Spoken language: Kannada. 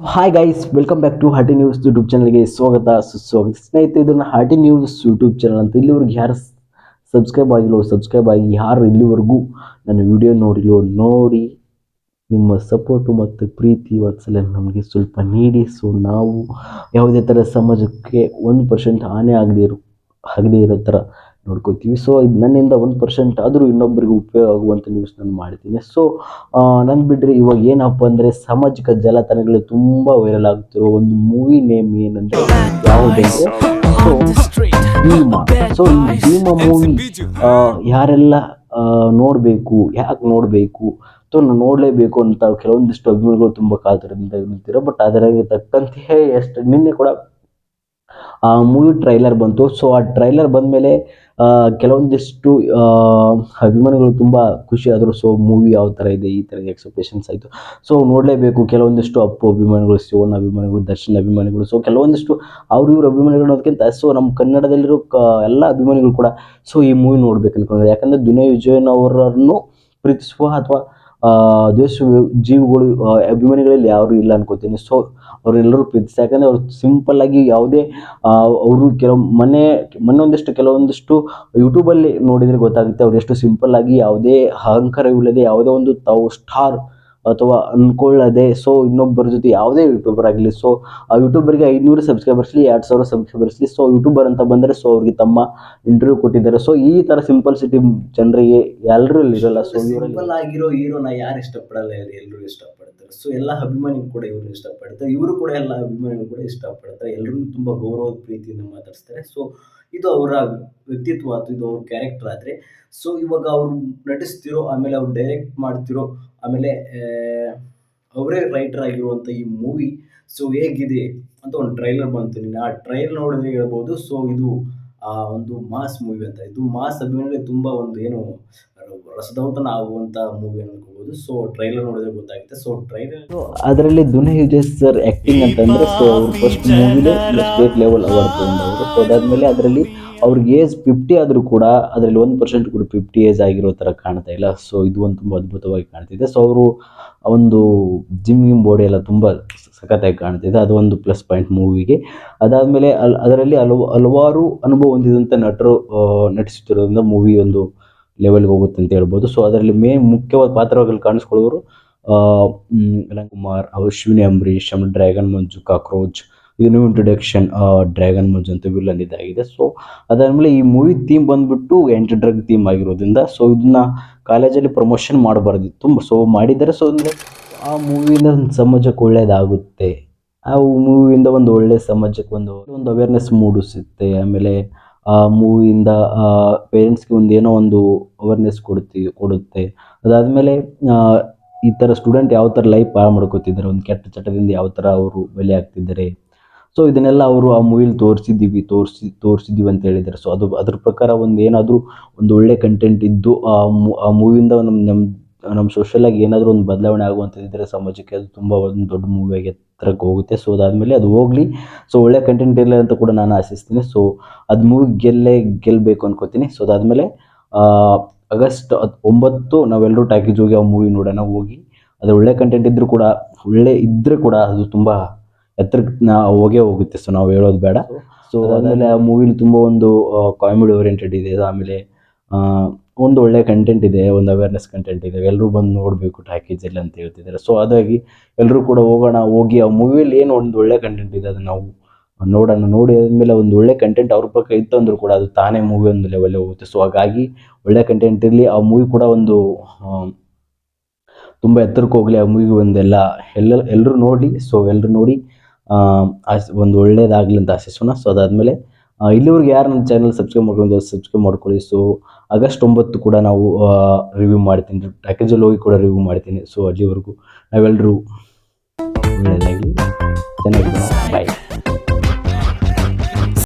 Hi guys welcome back to hearty news YouTube ಚಾನಲ್ಗೆ ಸ್ವಾಗತ. ಸುಸ್ವಾಗತ ಸ್ನೇಹಿತರೆ, ಇದನ್ನು ಹಾರ್ಟಿ ನ್ಯೂಸ್ ಯೂಟ್ಯೂಬ್ ಚಾನಲ್ ಅಂತ ಇಲ್ಲಿವರೆಗೆ ಯಾರು ಸಬ್ಸ್ಕ್ರೈಬ್ ಆಗಿಲ್ಲೋ ಸಬ್ಸ್ಕ್ರೈಬ್ ಆಗಿ ಯಾರು ಇಲ್ಲಿವರೆಗೂ ನನ್ನ ವಿಡಿಯೋ ನೋಡಿಲ್ಲೋ, ನೋಡಿ ನಿಮ್ಮ ಸಪೋರ್ಟು ಮತ್ತು ಪ್ರೀತಿ ವಾತ್ಸಲ್ಯ ನಮಗೆ ಸ್ವಲ್ಪ ನೀಡಿ. ಸೊ ನಾವು ಯಾವುದೇ ಥರ ಸಮಾಜಕ್ಕೆ ಒಂದು ಪರ್ಸೆಂಟ್ ಹಾನಿ ಆಗದೇ ಇರೋ ಆಗದೇ ಇರೋ ಥರ ನೋಡ್ಕೋತೀವಿ ಸೊ ಇದು ನನ್ನಿಂದ ಒಂದು ಪರ್ಸೆಂಟ್ ಆದರೂ ಇನ್ನೊಬ್ಬರಿಗೆ ಉಪಯೋಗ ಆಗುವಂಥ ನ್ಯೂಸ್ ನಾನು ಮಾಡ್ತೀನಿ ಸೊ ನನ್ನ ಬಿಟ್ಟರೆ ಇವಾಗ ಏನಪ್ಪ ಅಂದರೆ ಸಾಮಾಜಿಕ ಜಾಲತಾಣಗಳಲ್ಲಿ ತುಂಬ ವೈರಲ್ ಆಗ್ತಿರೋ ಒಂದು ಮೂವಿ ನೇಮ್ ಏನಂದರೆ ಯಾವುದೇ so Bheema so Bheema movie ಯಾರೆಲ್ಲ ನೋಡಬೇಕು, ಯಾಕೆ ನೋಡಬೇಕು ನಾನು ನೋಡಲೇಬೇಕು ಅಂತ ಕೆಲವೊಂದಿಷ್ಟು ಅಭಿಮಾನಿಗಳು ತುಂಬ ಕಾತರದಿಂದ ಬಟ್ ಅದರಾಗೆ ತಕ್ಕಂತೆ ಎಷ್ಟು, ನಿನ್ನೆ ಕೂಡ, ಆ ಮೂವಿ ಟ್ರೈಲರ್ ಬಂತು. ಸೊ ಆ ಟ್ರೈಲರ್ ಬಂದಮೇಲೆ ಕೆಲವೊಂದಿಷ್ಟು ಅಭಿಮಾನಿಗಳು ತುಂಬ ಖುಷಿ ಆದರು. ಸೊ ಮೂವಿ ಯಾವ ಥರ ಇದೆ, ಈ ಥರ ಎಕ್ಸ್ಪೆಕ್ಟೇಷನ್ಸ್ ಆಯಿತು. ಸೊ ನೋಡಲೇಬೇಕು. ಕೆಲವೊಂದಿಷ್ಟು ಅಪ್ಪು ಅಭಿಮಾನಿಗಳು, ಶಿವಣ್ಣ ಅಭಿಮಾನಿಗಳು, ದರ್ಶನ್ ಅಭಿಮಾನಿಗಳು. ಸೊ ಕೆಲವೊಂದಿಷ್ಟು ಅವ್ರು ಇವ್ರ ಅಭಿಮಾನಿಗಳು ಅನ್ನೋದಕ್ಕಿಂತ ಸೊ ನಮ್ಮ ಕನ್ನಡದಲ್ಲಿರೋ ಕ ಎಲ್ಲ ಅಭಿಮಾನಿಗಳು ಕೂಡ ಸೊ ಈ ಮೂವಿ ನೋಡ್ಬೇಕು ಅನ್ಕೊಂಡಿದ್ದಾರೆ ಯಾಕಂದರೆ ದುನಿಯಾ ವಿಜಯನ್ ಅವರನ್ನು ಪ್ರೀತಿಸುವ ಅಥವಾ ದ್ವೇಷ ಜೀವಿಗಳು ಅಭಿಮಾನಿಗಳಲ್ಲಿ ಯಾರು ಇಲ್ಲ ಅನ್ಕೋತೀನಿ. ಸೊ ಅವರೆಲ್ಲರೂ ಪ್ರೀತಿಸಿ ಯಾಕಂದರೆ ಅವ್ರು ಸಿಂಪಲ್ ಆಗಿ ಯಾವುದೇ ಅವರು ಕೆಲವು ಮನೆ ಮೊನ್ನೆ ಒಂದಿಷ್ಟು ಕೆಲವೊಂದಿಷ್ಟು ಯೂಟ್ಯೂಬಲ್ಲಿ ನೋಡಿದರೆ ಗೊತ್ತಾಗುತ್ತೆ. ಅವ್ರು ಎಷ್ಟು ಸಿಂಪಲ್ ಆಗಿ ಯಾವುದೇ ಅಹಂಕಾರವಿಲ್ಲದೆ ಯಾವುದೇ ಒಂದು ತಾವು ಸ್ಟಾರ್ ಅಥವಾ ಅಂದ್ಕೊಳ್ಳದೆ ಸೊ ಇನ್ನೊಬ್ಬರ ಜೊತೆ ಯಾವುದೇ ಯೂಟ್ಯೂಬರ್ ಆಗಲಿ ಸೊ ಆ ಯೂಟ್ಯೂಬರ್ಗೆ ಐನೂರು ಸಬ್ಸ್ಕ್ರೈಬರ್ಸ್ಲಿ ಎರಡು ಸಾವಿರ ಸಬ್ಸ್ಕ್ರೈಬರ್ಸ್ಲಿ ಸೊ ಯೂಟ್ಯೂಬರ್ ಅಂತ ಬಂದರೆ ಸೊ ಅವ್ರಿಗೆ ತಮ್ಮ ಇಂಟರ್ವ್ಯೂ ಕೊಟ್ಟಿದ್ದಾರೆ. ಸೊ ಈ ಥರ ಸಿಂಪಲ್ ಸಿಟಿ ಜನರಿಗೆ ಎಲ್ಲರೂ ಇರಲ್ಲ ಸೊ ಇವರಲ್ಲಿ ಆಗಿರೋ ಹೀರೋನ ಯಾರು ಇಷ್ಟಪಡಲ್ಲ ಎಲ್ಲರೂ ಇಷ್ಟಪಡ್ತಾರೆ? ಸೊ ಎಲ್ಲ ಅಭಿಮಾನಿಗಳು ಕೂಡ ಇವ್ರು ಇಷ್ಟಪಡ್ತಾರೆ. ಇವರು ಕೂಡ ಎಲ್ಲ ಅಭಿಮಾನಿಗಳು ಕೂಡ ಇಷ್ಟಪಡ್ತಾರೆ. ಎಲ್ಲರೂ ತುಂಬ ಗೌರವದ ಪ್ರೀತಿಯಿಂದ ಮಾತಾಡಿಸ್ತಾರೆ. ಸೊ ಇದು ಅವರ ವ್ಯಕ್ತಿತ್ವ ಅಥವಾ ಇದು ಅವ್ರ ಕ್ಯಾರೆಕ್ಟರ್ ಆದರೆ, ಸೊ ಇವಾಗ ಅವರು ನಟಿಸ್ತಿರೋ, ಆಮೇಲೆ ಅವ್ರು ಡೈರೆಕ್ಟ್ ಮಾಡ್ತಿರೋ, ಆಮೇಲೆ ಅವರೇ ರೈಟರ್ ಆಗಿರುವಂಥ ಈ ಮೂವಿ ಸೊ ಹೇಗಿದೆ ಅಂತ ಒಂದು ಟ್ರೈಲರ್ ಬಂತು ನೀನು ಆ ಟ್ರೈಲರ್ ನೋಡಿದ್ರೆ ಹೇಳ್ಬೋದು. ಸೊ ಇದು, ಆ, ಒಂದು ಮಾಸ್ ಮೂವಿ ಅಂತ. ಇದು ಮಾಸ್ ಅಭಿಮಾನಿಗಳಿಗೆ ತುಂಬ ಒಂದು ಏನು ರಸದೌತಣ ಆಗುವಂಥ ಮೂವಿ ಅನ್ಕೋಬೋದು. ಸೊ ಟ್ರೈಲರ್ ನೋಡಿದ್ರೆ ಗೊತ್ತಾಗುತ್ತೆ. ಸೊ ಟ್ರೈಲರ್ ಅದರಲ್ಲಿ ದುನಿ ವಿಜಯ್ ಸರ್ ಆ್ಯಕ್ಟಿಂಗ್ ಅಂತಂದರೆ ಸೊ ಅವ್ರು ಫಸ್ಟ್ ಮೂವಿಲೇ ಸ್ಟೇಟ್ ಲೆವೆಲ್ ಅವಾರ್ಡ್ ತೊಗೊಂಡವರು. ಸೊ ಅದಾದಮೇಲೆ ಅದರಲ್ಲಿ ಅವ್ರಿಗೆ ಏಜ್ ಫಿಫ್ಟಿ ಆದರೂ ಕೂಡ ಅದರಲ್ಲಿ ಒಂದು ಪರ್ಸೆಂಟ್ ಕೂಡ ಫಿಫ್ಟಿ ಏಜ್ ಆಗಿರೋ ಥರ ಕಾಣ್ತಾ ಇಲ್ಲ. ಸೊ ಇದು ಒಂದು ತುಂಬ ಅದ್ಭುತವಾಗಿ ಕಾಣ್ತಿದೆ. ಸೊ ಅವರು ಒಂದು ಜಿಮ್ ಗಿಮ್ ಬಾಡಿ ಎಲ್ಲ ತುಂಬ ಸಖತ್ತಾಗಿ ಕಾಣ್ತಿದೆ. ಅದು ಒಂದು ಪ್ಲಸ್ ಪಾಯಿಂಟ್ ಮೂವಿಗೆ ಅದಾದಮೇಲೆ ಅಲ್ಲಿ ಅದರಲ್ಲಿ ಹಲವು ಹಲವಾರು ಅನುಭವ ಹೊಂದಿದಂಥ ನಟರು ನಟಿಸುತ್ತಿರೋದ್ರಿಂದ ಮೂವಿ ಒಂದು ಲೆವೆಲ್ಗೆ ಹೋಗುತ್ತೆ ಅಂತ ಹೇಳ್ಬೋದು. ಸೊ ಅದರಲ್ಲಿ ಮೇನ್ ಮುಖ್ಯವಾದ ಪಾತ್ರಗಳಲ್ಲಿ ಕಾಣಿಸ್ಕೊಳ್ಳೋರು ಕುಮಾರ್ ಅಶ್ವಿನಿ ಅಂಬರೀಷ್, ಆಮೇಲೆ dragon Manju, cockroach new introduction dragon Manju ಅಂತ ವಿಲ್ಲನ್ ಇದಾಗಿದೆ. ಸೊ ಅದಾದಮೇಲೆ ಈ ಮೂವಿ ಥೀಮ್ ಬಂದ್ಬಿಟ್ಟು ಎಂಟು ಡ್ರಗ್ ಥೀಮ್ ಆಗಿರೋದ್ರಿಂದ ಸೊ ಇದನ್ನ ಕಾಲೇಜಲ್ಲಿ ಪ್ರಮೋಷನ್ ಮಾಡಬಾರ್ದಿತ್ತು ಸೊ ಮಾಡಿದ್ದಾರೆ. ಸೊ ಅಂದರೆ ಆ ಮೂವಿಯಿಂದ ಒಂದು ಸಮಾಜಕ್ಕೆ ಒಳ್ಳೆಯದಾಗುತ್ತೆ ಆ ಮೂವಿಯಿಂದ ಒಂದು ಒಳ್ಳೆ ಸಮಾಜಕ್ಕೆ ಒಂದು ಒಂದು ಅವೇರ್ನೆಸ್ ಮೂಡಿಸುತ್ತೆ. ಆಮೇಲೆ ಆ, ಮೂವಿಯಿಂದ ಪೇರೆಂಟ್ಸ್ಗೆ ಒಂದು ಏನೋ ಒಂದು ಅವೇರ್ನೆಸ್ ಕೊಡ್ತಿ ಕೊಡುತ್ತೆ. ಅದಾದಮೇಲೆ ಈ ಥರ ಸ್ಟೂಡೆಂಟ್ ಯಾವ ಥರ ಲೈಫ್ ಹಾಳು ಮಾಡ್ಕೋತಿದ್ದಾರೆ, ಒಂದು ಕೆಟ್ಟ ಚಟದಿಂದ ಯಾವ ಥರ ಅವರು ಬೆಲೆ ಆಗ್ತಿದ್ದಾರೆ ಸೊ ಇದನ್ನೆಲ್ಲ ಅವರು ಆ ಮೂವಿಲಿ ತೋರಿಸಿದ್ದೀವಿ ತೋರಿಸಿ ತೋರಿಸಿದ್ದೀವಿ ಅಂತ ಹೇಳಿದ್ದಾರೆ. ಸೊ ಅದು, ಅದ್ರ ಪ್ರಕಾರ ಒಂದು ಏನಾದರೂ ಒಂದು ಒಳ್ಳೆ ಕಂಟೆಂಟ್ ಇದ್ದು, ಆ ಮೂವಿಯಿಂದ ನಮ್ಮ ನಮ್ಮ ನಮ್ಮ ಸೋಷಲಾಗಿ ಏನಾದರೂ ಒಂದು ಬದಲಾವಣೆ ಆಗುವಂಥದ್ದಿದ್ದರೆ ಸಮಾಜಕ್ಕೆ ಅದು ತುಂಬ ಒಂದು ದೊಡ್ಡ ಮೂವಿಯಾಗಿ ಎತ್ತರಕ್ಕೆ ಹೋಗುತ್ತೆ. ಸೊ ಅದಾದಮೇಲೆ ಅದು ಹೋಗಲಿ. ಸೊ ಒಳ್ಳೆ ಕಂಟೆಂಟ್ ಇರಲಿ ಅಂತ ಕೂಡ ನಾನು ಆಶಿಸ್ತೀನಿ. ಸೊ ಅದು ಮೂವಿ ಗೆಲ್ಲೇ ಗೆಲ್ಲಬೇಕು ಅನ್ಕೋತೀನಿ. ಸೊ ಅದಾದಮೇಲೆ ಆಗಸ್ಟ್ ಒಂಬತ್ತು ನಾವೆಲ್ಲರೂ ಟ್ಯಾಕೇಜ್ ಹೋಗಿ ಆ ಮೂವಿ ನೋಡೋಣ ಹೋಗಿ. ಅದು ಒಳ್ಳೆ ಕಂಟೆಂಟ್ ಇದ್ದರೂ ಕೂಡ ಒಳ್ಳೆ ಇದ್ದರೆ ಕೂಡ ಅದು ತುಂಬ ಎತ್ತರಕ್ಕೆ ನಾ ಹೋಗೇ ಹೋಗುತ್ತೆ. ಸೊ ನಾವು ಹೇಳೋದು ಬೇಡ. ಸೊ ಅದಾದಮೇಲೆ ಆ ಮೂವಿಲಿ ತುಂಬ ಒಂದು ಕಾಮಿಡಿ ಓರಿಯೆಂಟೆಡ್ ಇದೆ. ಆಮೇಲೆ ಒಂದು ಒಳ್ಳೆ ಕಂಟೆಂಟ್ ಇದೆ, ಒಂದು ಅವೇರ್ನೆಸ್ ಕಂಟೆಂಟ್ ಇದೆ ಎಲ್ಲರೂ ಬಂದು ನೋಡಬೇಕು ಟ್ಯಾಕೇಜಲ್ಲಿ ಅಂತ ಹೇಳ್ತಿದ್ದಾರೆ. ಸೊ ಅದಾಗಿ ಎಲ್ಲರೂ ಕೂಡ ಹೋಗೋಣ, ಹೋಗಿ ಆ ಮೂವಿಯಲ್ಲಿ ಏನು ಒಂದು ಒಳ್ಳೆ ಕಂಟೆಂಟ್ ಇದೆ, ಅದನ್ನು ನಾವು ನೋಡೋಣ. ನೋಡಿ ಆದಮೇಲೆ ಒಂದು ಒಳ್ಳೆ ಕಂಟೆಂಟ್ ಅವ್ರ ಪಕ್ಕ ಇತ್ತು ಅಂದರೂ ಕೂಡ ಅದು ತಾನೇ ಮೂವಿ ಒಂದು ಲೆವೆಲ್ ಹೋಗುತ್ತೆ. ಸೊ ಹಾಗಾಗಿ ಒಳ್ಳೆ ಕಂಟೆಂಟ್ ಇರಲಿ, ಆ ಮೂವಿ ಕೂಡ ಒಂದು ತುಂಬ ಎತ್ತರಕ್ಕೆ ಹೋಗಲಿ, ಆ ಮೂವಿ ಒಂದೆಲ್ಲ ಎಲ್ಲ ಎಲ್ಲರೂ ನೋಡಿ ಸೊ ಎಲ್ಲರೂ ನೋಡಿ ಒಂದು ಒಳ್ಳೇದಾಗಲಿ ಅಂತ ಆಶಿಸೋಣ. ಸೊ ಅದಾದಮೇಲೆ ಇಲ್ಲಿವರೆಗೆ ಯಾರು ನನ್ನ ಚಾನಲ್ ಸಬ್ಸ್ಕ್ರೈಬ್ ಮಾಡ್ಕೊಂಡು ಸಬ್ಸ್ಕ್ರೈಬ್ ಮಾಡ್ಕೊಳ್ಳಿ. ಸೊ ಆಗಸ್ಟ್ ಒಂಬತ್ತು ಕೂಡ ನಾವು ರಿವ್ಯೂ ಮಾಡ್ತೀನಿ. ಪ್ಯಾಕೇಜಲ್ಲಿ ಹೋಗಿ ಕೂಡ ರಿವ್ಯೂ ಮಾಡ್ತೀನಿ. ಸೊ ಅಲ್ಲಿವರೆಗೂ ನಾವೆಲ್ಲರೂ ಚೆನ್ನಾಗಿ ಬಾಯ್